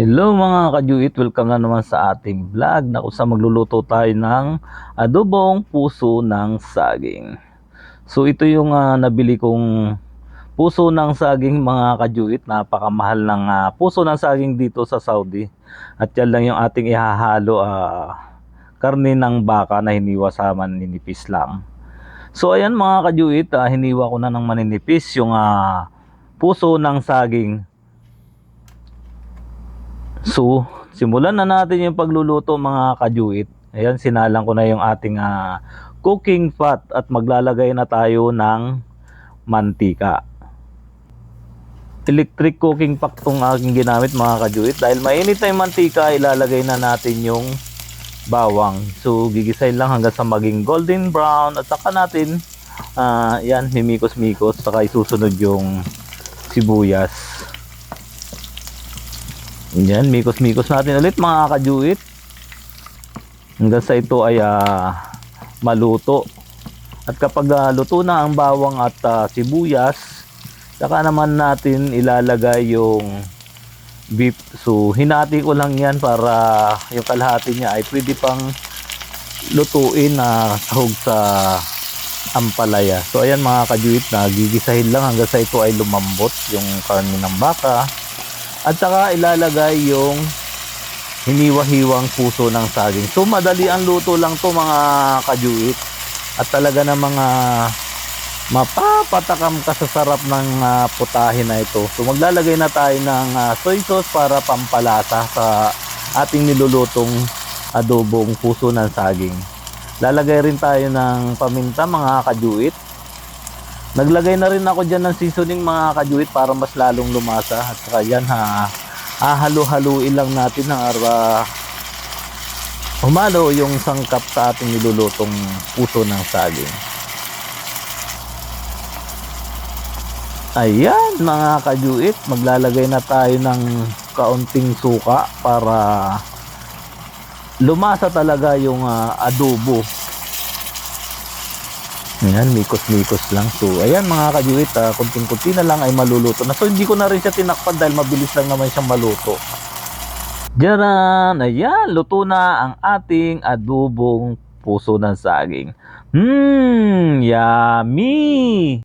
Hello mga kajuit, welcome na naman sa ating vlog na kung saan magluluto tayo ng adobong puso ng saging. So ito yung ah, nabili kong puso ng saging mga kajuit, napakamahal ng ah, puso ng saging dito sa Saudi. At yan lang yung ating ihahalo ah, karne ng baka na hiniwa sa maninipis lang. So ayan mga kajuit, ah, hiniwa ko na ng maninipis yung ah, puso ng saging So, simulan na natin yung pagluluto mga kajuit. Ayan, sinalang ko na yung ating ah, cooking fat at maglalagay na tayo ng mantika. Electric cooking pot tong aking ginamit mga kajuit. Dahil mainit na yung mantika, ilalagay na natin yung bawang. So, gigisayin lang hanggang sa maging golden brown at saka natin, ah, yan, mimikos-mikos, saka isusunod yung sibuyas. Yan, mikos-mikos natin ulit mga kajuit. Hanggang sa ito ay ah, maluto. At kapag ah, luto na ang bawang at ah, sibuyas, saka naman natin ilalagay yung beef. So, hinati ko lang yan para yung kalahati niya ay pwede pang lutuin na sahog sa ampalaya. So, ayan mga kajuit, nagigisahin lang hanggang sa ito ay lumambot yung karne ng baka. At saka ilalagay yung hiniwa-hiwang puso ng saging. So madali ang luto lang to mga kajuit. At talaga na mga mapapatakam ka sa sarap ng ah, putahe na ito. So maglalagay na tayo ng ah, soy sauce para pampalasa sa ating nilulutong adobong puso ng saging. Lalagay rin tayo ng paminta mga kajuit. Naglagay na rin ako dyan ng seasoning mga kajuit para mas lalong lumasa. At saka yan ha, hahalo-haluin lang natin para humalo yung sangkap sa ating nilulutong puso ng saging. Ayan mga kajuit, maglalagay na tayo ng kaunting suka para lumasa talaga yung ah, adobo Ayan, mikos-mikos lang. So, ayan mga kajuit, ah, kunting-kunti na lang ay maluluto na. So, hindi ko na rin siya tinakpan dahil mabilis lang naman siyang maluto. Diyan, ayan, luto na ang ating adobong puso ng saging. Hmm, yummy!